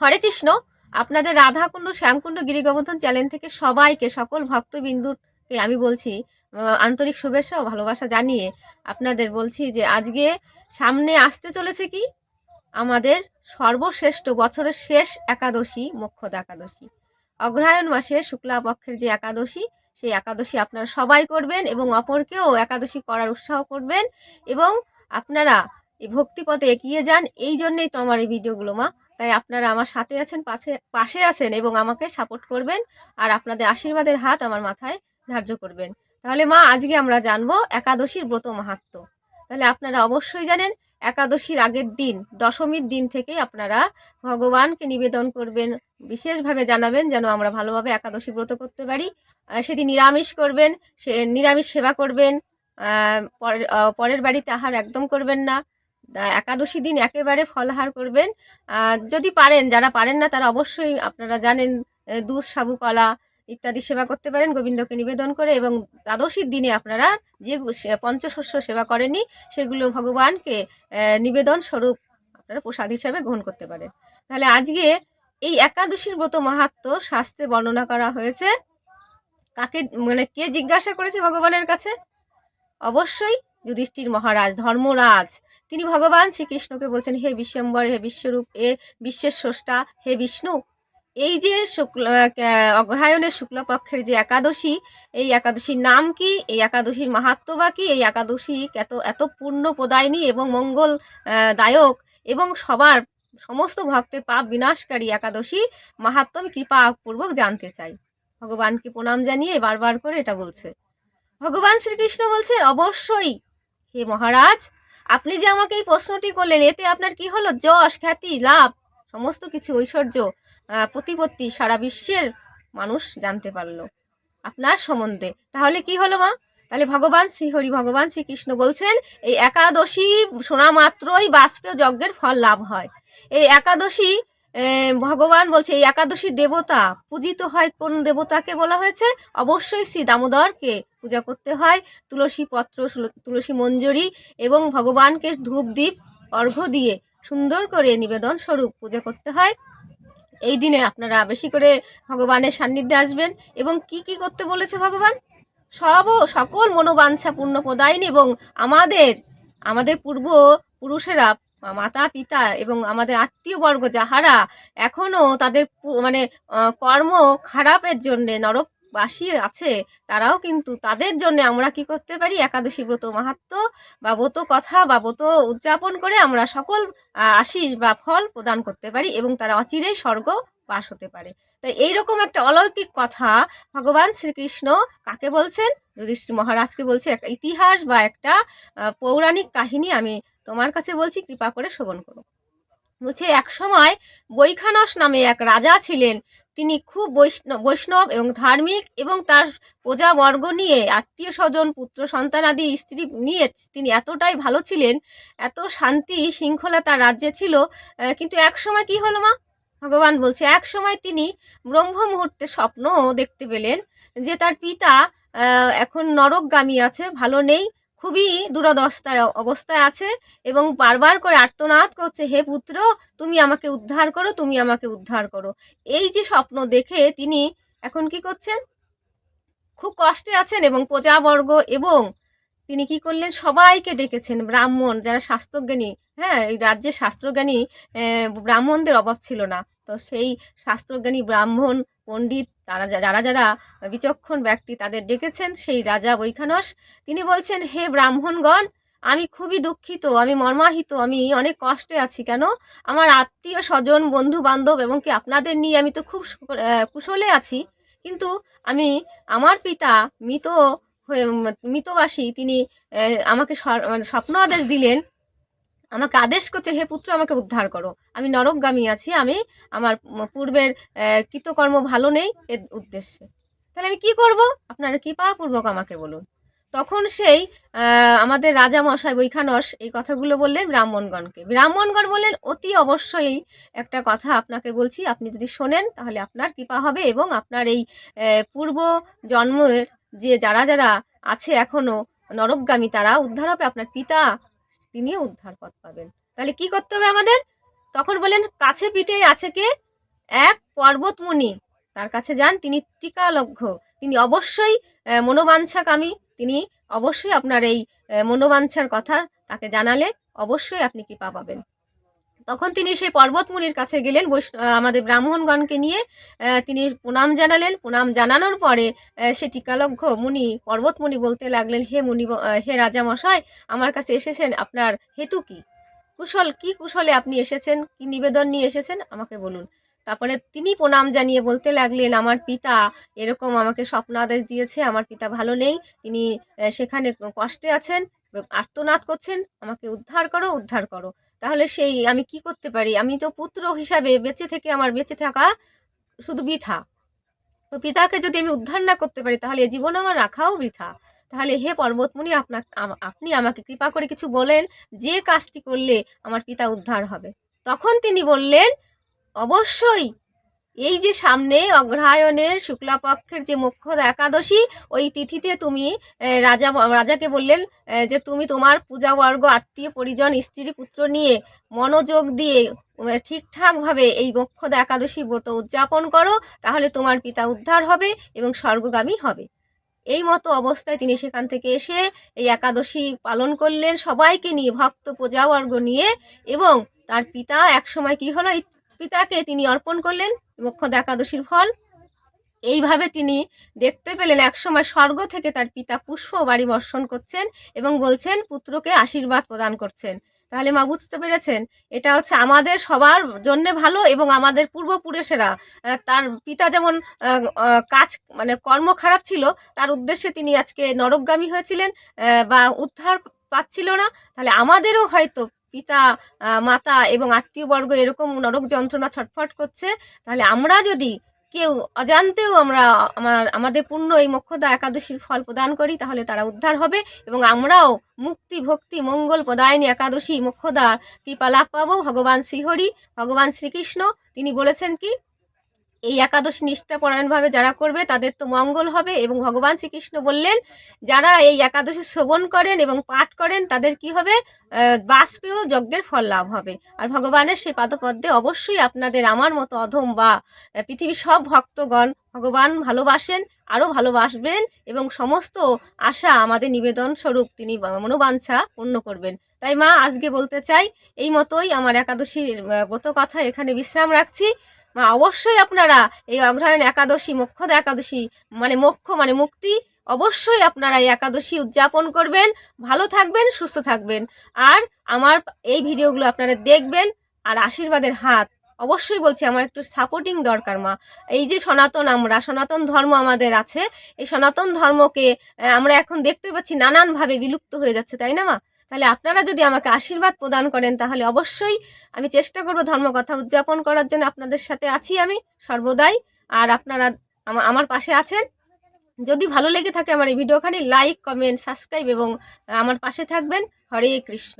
হরে কৃষ্ণ, আপনাদের রাধাকুণ্ড, শ্যামকুণ্ড, গিরিগোবর্ধন চ্যানেল থেকে সবাইকে, সকল ভক্তবিন্দুকে আমি বলছি আন্তরিক শুভেচ্ছা ও ভালোবাসা জানিয়ে আপনাদের বলছি যে আজকে সামনে আসতে চলেছে কি? আমাদের সর্বশ্রেষ্ঠ বছরের শেষ একাদশী, মোক্ষদ একাদশী। অগ্রহায়ণ মাসে শুক্লা পক্ষের যে একাদশী, সেই একাদশী আপনারা সবাই করবেন এবং অপরকেও একাদশী করার উৎসাহ করবেন এবং আপনারা এই ভক্তিপথে এগিয়ে যান। এই জন্যেই তো আমার এই ভিডিওগুলো, মা। তাই আপনারা আমার সাথে আছেন পাশে পাশে আছেন এবং আমাকে সাপোর্ট করবেন আর আপনাদের আশীর্বাদের হাত আমার মাথায় ধার্য করবেন। তাহলে মা, আজকে আমরা জানব একাদশীর ব্রত মাহাত্ম। তাহলে আপনারা অবশ্যই জানেন, একাদশীর আগের দিন, দশমীর দিন থেকেই আপনারা ভগবানকে নিবেদন করবেন, বিশেষভাবে জানাবেন যেন আমরা ভালোভাবে একাদশী ব্রত করতে পারি। সেদিন নিরামিষ করবেন, সে, নিরামিষ সেবা করবেন পরের বাড়িতে আহার একদম করবেন না। একাদশী দিন একেবারে ফলাহার করবেন। যদি পারেন, যারা পারেন না, তারা অবশ্যই আপনারা জানেন দুধ সাবু কলা ইত্যাদি সেবা করতে পারেন। গোবিন্দকে নিবেদন করে এবং দ্বাদশীর দিনে আপনারা যে পঞ্চশস্য সেবা করেনি সেগুলো ভগবানকে নিবেদন স্বরূপ আপনারা প্রসাদ হিসাবে গ্রহণ করতে পারেন। তাহলে আজকে এই একাদশীর ব্রত মাহাত্ম শাস্ত্রে বর্ণনা করা হয়েছে। কাকে মানে কে জিজ্ঞাসা করেছে ভগবানের কাছে? অবশ্যই যুধিষ্ঠির মহারাজ, ধর্মরাজ। তিনি ভগবান শ্রীকৃষ্ণকে বলছেন, হে বিশ্বম্বর, হে বিশ্বরূপ, এ বিশ্বের স্রষ্টা, হে বিষ্ণু। এই যে শুক্ল অগ্রহায়ণের শুক্লপক্ষের যে একাদশী, এই একাদশীর নাম কি? এই একাদশীর মাহাত্ম বা কি? এই একাদশী এত এত পূর্ণ প্রদায়নী এবং মঙ্গল দায়ক এবং সবার সমস্ত ভক্তের পাপ বিনাশকারী একাদশী মাহাত্ম আমি কৃপাপূর্বক জানতে চাই। ভগবানকে প্রণাম জানিয়ে বারবার করে এটা বলছে। ভগবান শ্রীকৃষ্ণ বলছে, অবশ্যই হে মহারাজ, আপনি যে আমাকে এই প্রশ্নটি করলেন, এতে আপনার কি হলো? যশ, খ্যাতি, লাভ, সমস্ত কিছু, ঐশ্বর্য প্রতিপত্তি সারা বিশ্বের মানুষ জানতে পারল আপনার সম্বন্ধে। তাহলে কি হলো মা? তাহলে ভগবান শ্রীহরি ভগবান শ্রীকৃষ্ণ বলছেন, এই একাদশী শোনা মাত্রই বাষ্পীয় যজ্ঞের ফল লাভ হয়। এই একাদশী ভগবান বলছে, এই একাদশী দেবতা, পূজিত হয় কোন দেবতাকে বলা হয়েছে? অবশ্যই শ্রী দামোদরকে পূজা করতে হয়। তুলসী পত্র তুলসী মঞ্জুরি এবং ভগবানকে ধূপ দ্বীপ অর্ঘ্য দিয়ে সুন্দর করে নিবেদন স্বরূপ পূজা করতে হয়। এই দিনে আপনারা বেশি করে ভগবানের সান্নিধ্যে আসবেন এবং কি কি করতে বলেছে ভগবান? সব সকল মনোবাঞ্ছা পূর্ণ প্রদায়নী এবং আমাদের আমাদের পূর্ব পুরুষেরা মাতা, পিতা এবং আমাদের আত্মীয়বর্গ যাহারা এখনও তাদের মানে কর্ম খারাপের জন্যে নরক বাসী আছে, তারাও কিন্তু তাদের জন্য আমরা কি করতে পারি? একাদশী ব্রত মাহাত্ম বা ব্রত কথা বা ব্রত উদযাপন করে আমরা সকল আশিস বা ফল প্রদান করতে পারি এবং তারা অচিরেই স্বর্গ বাস হতে পারে। তাই এইরকম একটা অলৌকিক কথা ভগবান শ্রীকৃষ্ণ কাকে বলছেন? যুধিষ্ঠির মহারাজকে বলছে, একটা ইতিহাস বা একটা পৌরাণিক কাহিনী আমি তোমার কাছে বলছি, কৃপা করে শ্রবণ করো। বলছে, এক সময় বৈখানস নামে এক রাজা ছিলেন। তিনি খুব বৈষ্ণব বৈষ্ণব এবং ধার্মিক এবং তার প্রজাবর্গ নিয়ে আত্মীয় স্বজন, পুত্র সন্তানাদি স্ত্রী নিয়ে তিনি এতটাই ভালো ছিলেন, এত শান্তি, শৃঙ্খলা তার রাজ্যে ছিল। কিন্তু এক সময় কি হলো মা? ভগবান বলছে, এক সময় তিনি ব্রহ্ম মুহূর্তে স্বপ্ন দেখতে পেলেন যে তার পিতা এখন নরকগামী আছে, ভালো নেই, খুবই দুরদস্তায় অবস্থায় আছে এবং বারবার করে আর্তনাদ করছে, হে পুত্র, তুমি আমাকে উদ্ধার করো, তুমি আমাকে উদ্ধার করো। এই যে স্বপ্ন দেখে তিনি এখন কি করছেন? খুব কষ্টে আছেন এবং প্রজাবর্গ এবং তিনি কি করলেন? সবাইকে ডেকেছেন ব্রাহ্মণ, যারা শাস্ত্রজ্ঞানী। হ্যাঁ এই রাজ্যের শাস্ত্রজ্ঞানী ব্রাহ্মণদের অভাব ছিল না। তো সেই শাস্ত্রজ্ঞানী, ব্রাহ্মণ, পণ্ডিত, তারা যারা যারা বিচক্ষণ ব্যক্তি, তাদের ডেকেছেন সেই রাজা বৈখানস। তিনি বলছেন, হে ব্রাহ্মণগণ, আমি খুবই দুঃখিত, আমি মর্মাহিত, আমি অনেক কষ্টে আছি। কেন? আমার আত্মীয় স্বজন বন্ধু বান্ধব এবং কি আপনাদের নিয়ে আমি তো খুব কুশলে আছি। কিন্তু আমি, আমার পিতা মৃত হয়ে মৃতবাসী তিনি আমাকে মানে স্বপ্ন আদেশ দিলেন, আমাকে আদেশ করছে, হে পুত্র, আমাকে উদ্ধার করো। আমি নরকগামী আছি, আমি আমার পূর্বের কৃতকর্ম ভালো নেই, এর উদ্দেশ্যে। তাহলে আমি কি করব? আপনারা কৃপাপূর্বক আমাকে বলুন। তখন সেই আমাদের রাজা মশাই বৈখানস এই কথাগুলো বললেন ব্রাহ্মণগণকে। ব্রাহ্মণগণ বললেন, অতি অবশ্যই একটা কথা আপনাকে বলছি, আপনি যদি শোনেন, তাহলে আপনার কৃপা হবে এবং আপনার এই পূর্ব জন্মের যে যারা যারা আছে এখনও নরকগামী, তারা উদ্ধার হবে আপনার পিতা, তিনিও উদ্ধার পথ পাবেন। তাহলে কি করতে হবে আমাদের? তখন বলেন কাছে পিঠে আছে কে? এক পর্বতমুনি। তার কাছে যান, তিনি টিকালঘ্য তিনি অবশ্যই মনোবাঞ্ছাকামী। তিনি অবশ্যই আপনার এই মনোবাঞ্ছার কথা তাকে জানালে অবশ্যই আপনি কৃপা পাবেন। তখন তিনি সেই পর্বতমুনির কাছে গেলেন আমাদের ব্রাহ্মণগণকে নিয়ে তিনি প্রণাম জানালেন। প্রণাম জানানোর পরে সে টিকালজ্ঞ মুনি, পর্বতমুনি বলতে লাগলেন, হে মুনি হে রাজামশাই আমার কাছে এসেছেন, আপনার হেতু কি? কুশল, কি কুশলে আপনি এসেছেন? কি নিবেদন নিয়ে এসেছেন? আমাকে বলুন। তারপরে তিনি প্রণাম জানিয়ে বলতে লাগলেন, আমার পিতা এরকম আমাকে স্বপ্ন আদেশ দিয়েছে, আমার পিতা ভালো নেই, তিনি সেখানে কষ্টে আছেন আর্তনাদ করছেন, আমাকে উদ্ধার করো উদ্ধার করো। তাহলে সেই আমি কি করতে পারি? আমি তো পুত্র হিসাবে বেঁচে থেকে আমার বেঁচে থাকা শুধু বৃথা। তো পিতাকে যদি আমি উদ্ধার না করতে পারি, তাহলে এ জীবন আমার রাখাও বৃথা। তাহলে হে পর্বতমণি আপনার আপনি আমাকে কৃপা করে কিছু বলেন, যে কাজটি করলে আমার পিতা উদ্ধার হবে। তখন তিনি বললেন, অবশ্যই এই যে সামনে অগ্রহায়ণের শুক্লাপক্ষের যে মুখ্য একাদশী, ওই তিথিতে তুমি রাজা, রাজাকে বললেন যে তুমি তোমার পূজাবর্গ, আত্মীয়, পরিজন, স্ত্রী, পুত্র নিয়ে মনোযোগ দিয়ে ঠিকঠাকভাবে এই মোক্ষদা একাদশী ব্রত উদযাপন করো, তাহলে তোমার পিতা উদ্ধার হবে এবং স্বর্গগামী হবে। এই মতো অবস্থায় তিনি সেখান থেকে এসে এই একাদশী পালন করলেন সবাইকে নিয়ে, ভক্ত, পূজাবর্গ নিয়ে এবং তার পিতা একসময় কি হলো, এই পিতাকে তিনি অর্পণ করলেন মোক্ষদা একাদশীর ফল। এইভাবে তিনি দেখতে পেলেন একসময় স্বর্গ থেকে তার পিতা পুষ্প বাড়ি বর্ষণ করছেন এবং বলছেন, পুত্রকে আশীর্বাদ প্রদান করছেন। তাহলে মা বুঝতে পেরেছেন, এটা হচ্ছে আমাদের সবার জন্য ভালো এবং আমাদের পূর্বপুরুষেরা তার পিতা যেমন কাজ মানে কর্ম খারাপ ছিল, তার উদ্দেশ্যে তিনি আজকে নরকগামী হয়েছিলেন বা উদ্ধার পাচ্ছিল না। তাহলে আমাদেরও হয়তো পিতা মাতা এবং আত্মীয়বর্গ এরকম নরক যন্ত্রণা ছটফট করছে, তাহলে আমরা যদি কেউ অজান্তেও আমরা আমার, আমাদের পূর্ণ এই মক্ষদা একাদশীর ফল প্রদান করি, তাহলে তারা উদ্ধার হবে এবং আমরাও মুক্তি, ভক্তি, মঙ্গল প্রদায়নী একাদশী মোক্ষদার কৃপা লাভ পাবো, ভগবান শ্রীহরি, ভগবান শ্রীকৃষ্ণ। তিনি বলেছেন কি? এই একাদশী নিষ্ঠাপরায়ণভাবে যারা করবে, তাদের তো মঙ্গল হবে এবং ভগবান শ্রীকৃষ্ণ বললেন, যারা এই একাদশী শ্রবণ করেন এবং পাঠ করেন, তাদের কি হবে? বাষ্পেয় যজ্ঞের ফল লাভ হবে। আর ভগবানের সেই পাদপদ্মে অবশ্যই আপনাদের আমার মতো অধম বা পৃথিবীর সব ভক্তগণ ভগবান ভালোবাসেন, আরও ভালোবাসবেন এবং সমস্ত আশা আমাদের নিবেদন স্বরূপ তিনি মনোবাঞ্ছা পূর্ণ করবেন। তাই মা, আজকে বলতে চাই, এই মতোই আমার একাদশীর ব্রত কথা এখানে বিশ্রাম রাখছি। অবশ্যই আপনারা এই অগ্রহায়ণ একাদশী মোক্ষদা একাদশী মানে মোক্ষ মানে মুক্তি, অবশ্যই আপনারা এই একাদশী উদযাপন করবেন। ভালো থাকবেন, সুস্থ থাকবেন। আর আমার এই ভিডিওগুলো আপনারা দেখবেন আর আশীর্বাদের হাত। অবশ্যই বলছি, আমার একটু সাপোর্টিং দরকার মা। এই যে সনাতন আমরা, সনাতন ধর্ম আমাদের আছে, এই সনাতন ধর্মকে আমরা এখন দেখতে পাচ্ছি নানানভাবে বিলুপ্ত হয়ে যাচ্ছে, তাই না মা? তাহলে আপনারা যদি আমাকে আশীর্বাদ প্রদান করেন, তাহলে অবশ্যই আমি চেষ্টা করব ধর্মকথা উদযাপন করার জন্য আপনাদের সাথে আছি আমি সর্বদাই। আর আপনারা আমার পাশে আছেন। যদি ভালো লেগে থাকে আমার এই ভিডিওখানে, লাইক, কমেন্ট, সাবস্ক্রাইব এবং আমার পাশে থাকবেন। হরে কৃষ্ণ।